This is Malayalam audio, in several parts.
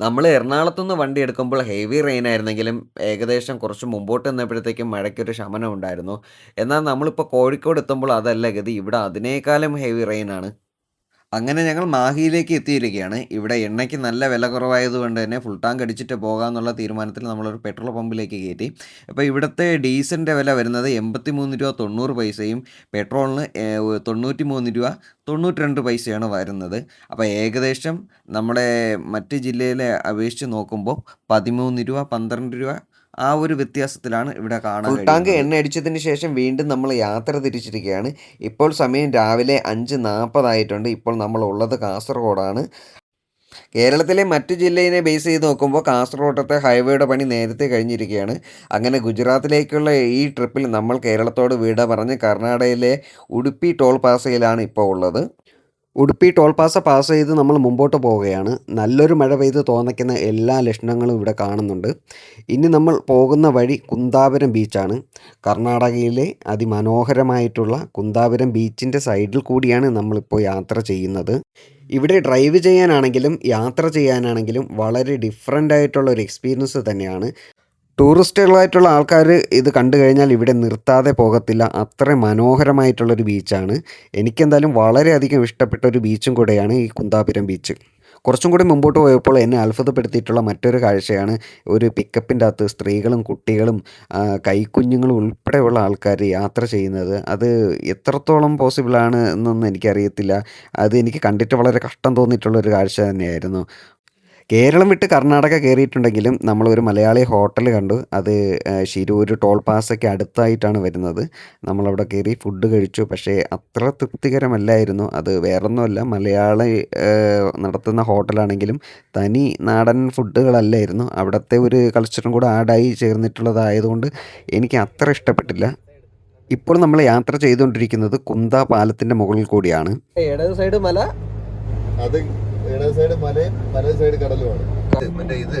നമ്മൾ എറണാകുളത്തുനിന്ന് വണ്ടി എടുക്കുമ്പോൾ ഹെവി റെയിൻ ആയിരുന്നെങ്കിലും ഏകദേശം കുറച്ച് മുമ്പോട്ട് നിന്നപ്പോഴത്തേക്കും മഴയ്ക്കൊരു ശമനം ഉണ്ടായിരുന്നു. എന്നാൽ നമ്മളിപ്പോൾ കോഴിക്കോട് എത്തുമ്പോൾ അതല്ല ഗതി. ഇവിടെ അതിനേക്കാളും ഹെവി റെയിൻ ആണ്. അങ്ങനെ ഞങ്ങൾ മാഹിയിലേക്ക് എത്തിയിരിക്കുകയാണ്. ഇവിടെ എണ്ണയ്ക്ക് നല്ല വില കുറവായതുകൊണ്ട് തന്നെ ഫുൾ ടാങ്ക് അടിച്ചിട്ട് പോകാമെന്നുള്ള തീരുമാനത്തിൽ നമ്മളൊരു പെട്രോൾ പമ്പിലേക്ക് കയറ്റി. അപ്പോൾ ഇവിടുത്തെ ഡീസലിന്റെ വില വരുന്നത് എൺപത്തി മൂന്ന് രൂപ തൊണ്ണൂറ് പൈസയും പെട്രോളിന് തൊണ്ണൂറ്റി മൂന്ന് രൂപ തൊണ്ണൂറ്റി രണ്ട് പൈസയാണ് വരുന്നത്. അപ്പോൾ ഏകദേശം നമ്മുടെ മറ്റ് ജില്ലയിലെ അപേക്ഷിച്ച് നോക്കുമ്പോൾ പതിമൂന്ന് രൂപ പന്ത്രണ്ട് 13, ആ ഒരു വ്യത്യാസത്തിലാണ് ഇവിടെ കാണാൻ ടാങ്ക് എണ്ണ അടിച്ചതിന് ശേഷം വീണ്ടും നമ്മൾ യാത്ര തിരിച്ചിരിക്കുകയാണ്. ഇപ്പോൾ സമയം രാവിലെ അഞ്ച് നാൽപ്പതായിട്ടുണ്ട് ഇപ്പോൾ നമ്മൾ ഉള്ളത് കാസർഗോഡാണ്. കേരളത്തിലെ മറ്റു ജില്ലയിനെ ബേസ് ചെയ്ത് നോക്കുമ്പോൾ കാസർഗോഡത്തെ ഹൈവേയുടെ പണി നേരത്തെ കഴിഞ്ഞിരിക്കുകയാണ്. അങ്ങനെ ഗുജറാത്തിലേക്കുള്ള ഈ ട്രിപ്പിൽ നമ്മൾ കേരളത്തോട് വിട പറഞ്ഞ് കർണാടകയിലെ ഉടുപ്പി ടോൾ പാസയിലാണ് ഇപ്പോൾ ഉള്ളത്. ഉഡുപ്പി ടോൾ പാസ പാസ് ചെയ്ത് നമ്മൾ മുമ്പോട്ട് പോവുകയാണ്. നല്ലൊരു മഴ പെയ്ത് തോന്നിക്കുന്ന എല്ലാ ലക്ഷണങ്ങളും ഇവിടെ കാണുന്നുണ്ട്. ഇനി നമ്മൾ പോകുന്ന വഴി കുന്താപുരം ബീച്ചാണ്. കർണാടകയിലെ അതിമനോഹരമായിട്ടുള്ള കുന്താപുരം ബീച്ചിന്റെ സൈഡിൽ കൂടിയാണ് നമ്മളിപ്പോൾ യാത്ര ചെയ്യുന്നത്. ഇവിടെ ഡ്രൈവ് ചെയ്യാനാണെങ്കിലും യാത്ര ചെയ്യാനാണെങ്കിലും വളരെ ഡിഫറന്റ് ആയിട്ടുള്ള ഒരു എക്സ്പീരിയൻസ് തന്നെയാണ്. ടൂറിസ്റ്റുകളായിട്ടുള്ള ആൾക്കാർ ഇത് കണ്ടു കഴിഞ്ഞാൽ ഇവിടെ നിർത്താതെ പോകത്തില്ല. അത്ര മനോഹരമായിട്ടുള്ളൊരു ബീച്ചാണ്. എനിക്കെന്തായാലും വളരെയധികം ഇഷ്ടപ്പെട്ട ഒരു ബീച്ചും കൂടെയാണ് ഈ കുന്താപുരം ബീച്ച്. കുറച്ചും കൂടി മുമ്പോട്ട് പോയപ്പോൾ എന്നെ അത്ഭുതപ്പെടുത്തിയിട്ടുള്ള മറ്റൊരു കാഴ്ചയാണ് ഒരു പിക്കപ്പിന്റെ അകത്ത് സ്ത്രീകളും കുട്ടികളും കൈക്കുഞ്ഞുങ്ങളും ഉൾപ്പെടെയുള്ള ആൾക്കാർ യാത്ര ചെയ്യുന്നത്. അത് എത്രത്തോളം പോസിബിളാണ് എന്നൊന്നും എനിക്കറിയത്തില്ല. അത് എനിക്ക് കണ്ടിട്ട് വളരെ കഷ്ടം തോന്നിയിട്ടുള്ളൊരു കാഴ്ച തന്നെയായിരുന്നു. കേരളം വിട്ട് കർണാടക കയറിയിട്ടുണ്ടെങ്കിലും നമ്മളൊരു മലയാളി ഹോട്ടൽ കണ്ടു. അത് ശിരൂർ ടോൾ പാസ്സൊക്കെ അടുത്തായിട്ടാണ് വരുന്നത്. നമ്മളവിടെ കയറി ഫുഡ് കഴിച്ചു. പക്ഷേ അത്ര തൃപ്തികരമല്ലായിരുന്നു. അത് വേറൊന്നുമല്ല മലയാളി നടത്തുന്ന ഹോട്ടലാണെങ്കിലും തനി നാടൻ ഫുഡുകളല്ലായിരുന്നു. അവിടുത്തെ ഒരു കൾച്ചറും കൂടെ ആഡായി ചേർന്നിട്ടുള്ളതായതുകൊണ്ട് എനിക്ക് അത്ര ഇഷ്ടപ്പെട്ടില്ല. ഇപ്പോൾ നമ്മൾ യാത്ര ചെയ്തുകൊണ്ടിരിക്കുന്നത് കുന്ത പാലത്തിന്റെ മുകളിൽ കൂടിയാണ്. ഇടത് സൈഡ് മല അത് ഇടത് സൈഡ് മലയും വലത് സൈഡ് കടലുമാണ്. മറ്റേ ഇത്.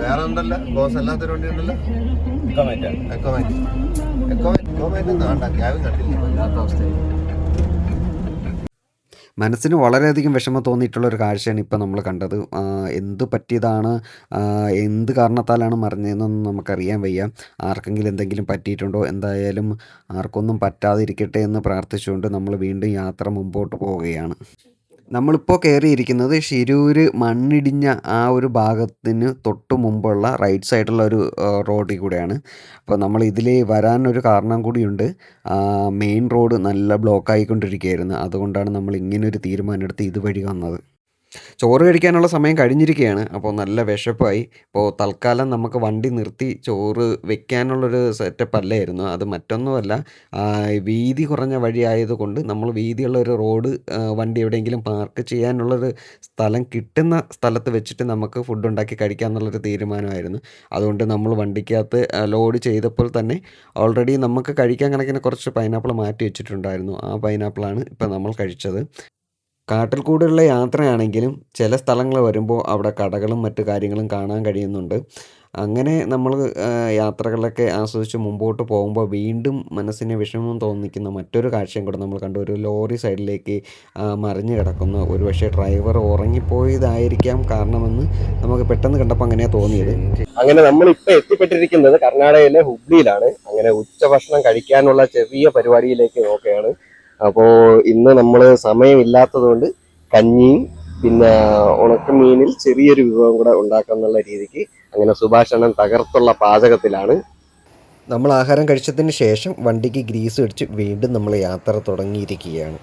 വേറെ ഉണ്ടല്ലോ? ബോസ് അല്ലാത്തൊരു വണ്ടി ഉണ്ടല്ലോ? എക്കോമാറ്റ് എക്കോമാറ്റ് എക്കോമാറ്റ് നാണ്ട ക്യാബിൻ കണ്ടില്ല? മനസ്സിന് വളരെയധികം വിഷമം തോന്നിയിട്ടുള്ള ഒരു കാഴ്ചയാണ് ഇപ്പോൾ നമ്മൾ കണ്ടത്. എന്ത് പറ്റിയതാണ്, എന്ത് കാരണത്താലാണ് മറിഞ്ഞതെന്നൊന്നും നമുക്കറിയാൻ വയ്യ. ആർക്കെങ്കിലും എന്തെങ്കിലും പറ്റിയിട്ടുണ്ടോ? എന്തായാലും ആർക്കൊന്നും പറ്റാതിരിക്കട്ടെ എന്ന് പ്രാർത്ഥിച്ചുകൊണ്ട് നമ്മൾ വീണ്ടും യാത്ര മുമ്പോട്ട് പോവുകയാണ്. നമ്മളിപ്പോൾ കയറിയിരിക്കുന്നത് ശിരൂര് മണ്ണിടിഞ്ഞ ആ ഒരു ഭാഗത്തിന് തൊട്ട് മുമ്പുള്ള റൈറ്റ് സൈഡുള്ള ഒരു റോഡിൽ കൂടെയാണ്. അപ്പോൾ നമ്മൾ ഇതിൽ വരാനൊരു കാരണം കൂടിയുണ്ട്. മെയിൻ റോഡ് നല്ല ബ്ലോക്ക് ആയിക്കൊണ്ടിരിക്കുകയായിരുന്നു. അതുകൊണ്ടാണ് നമ്മൾ ഇങ്ങനൊരു തീരുമാനം എടുത്ത് ഇതുവഴി വന്നത്. ചോറ് കഴിക്കാനുള്ള സമയം കഴിഞ്ഞിരിക്കുകയാണ്. അപ്പോൾ നല്ല വിശപ്പായി. ഇപ്പോൾ തൽക്കാലം നമുക്ക് വണ്ടി നിർത്തി ചോറ് വെക്കാനുള്ളൊരു സെറ്റപ്പ് അല്ലായിരുന്നു. അത് മറ്റൊന്നുമല്ല വീതി കുറഞ്ഞ വഴി ആയതുകൊണ്ട് നമ്മൾ വീതിയുള്ള ഒരു റോഡ് വണ്ടി എവിടെയെങ്കിലും പാർക്ക് ചെയ്യാനുള്ളൊരു സ്ഥലം കിട്ടുന്ന സ്ഥലത്ത് വെച്ചിട്ട് നമുക്ക് ഫുഡ് ഉണ്ടാക്കി കഴിക്കാം എന്നുള്ളൊരു തീരുമാനമായിരുന്നു. അതുകൊണ്ട് നമ്മൾ വണ്ടിക്കകത്ത് ലോഡ് ചെയ്തപ്പോൾ തന്നെ ഓൾറെഡി നമുക്ക് കഴിക്കാൻ കണക്കിന് കുറച്ച് പൈനാപ്പിൾ മാറ്റി വെച്ചിട്ടുണ്ടായിരുന്നു. ആ പൈനാപ്പിളാണ് ഇപ്പോൾ നമ്മൾ കഴിച്ചത്. കാട്ടിൽ കൂടെയുള്ള യാത്രയാണെങ്കിലും ചില സ്ഥലങ്ങൾ വരുമ്പോൾ അവിടെ കടകളും മറ്റു കാര്യങ്ങളും കാണാൻ കഴിയുന്നുണ്ട്. അങ്ങനെ നമ്മൾ യാത്രകളൊക്കെ ആസ്വദിച്ച് മുമ്പോട്ട് പോകുമ്പോൾ വീണ്ടും മനസ്സിന് വിഷമം തോന്നിക്കുന്ന മറ്റൊരു കാഴ്ചയും കൂടെ നമ്മൾ കണ്ടു. ഒരു ലോറി സൈഡിലേക്ക് മറിഞ്ഞ് കിടക്കുന്ന ഒരുപക്ഷേ ഡ്രൈവർ ഉറങ്ങിപ്പോയതായിരിക്കാം കാരണമെന്ന് നമുക്ക് പെട്ടെന്ന് കണ്ടപ്പോൾ അങ്ങനെയാണ് തോന്നിയത്. അങ്ങനെ നമ്മൾ ഇപ്പൊ എത്തിപ്പെട്ടിരിക്കുന്നത് കർണാടകയിലെ ഹുബ്ലിയിലാണ്. അങ്ങനെ ഉച്ചഭക്ഷണം കഴിക്കാനുള്ള ചെറിയ പരിപാടിയിലേക്ക് നോക്കുകയാണ്. അപ്പോൾ ഇന്ന് നമ്മൾ സമയമില്ലാത്തതുകൊണ്ട് കഞ്ഞിയും പിന്നെ ഉണക്കമീനിൽ ചെറിയൊരു വിഭവം കൂടെ ഉണ്ടാക്കാം എന്നുള്ള രീതിക്ക് അങ്ങനെ സുഭാഷണൻ തകർത്തുള്ള പാചകത്തിലാണ് നമ്മൾ ആഹാരം കഴിച്ചതിന് ശേഷം വണ്ടിക്ക് ഗ്രീസ് അടിച്ച് വീണ്ടും നമ്മൾ യാത്ര തുടങ്ങിയിരിക്കുകയാണ്.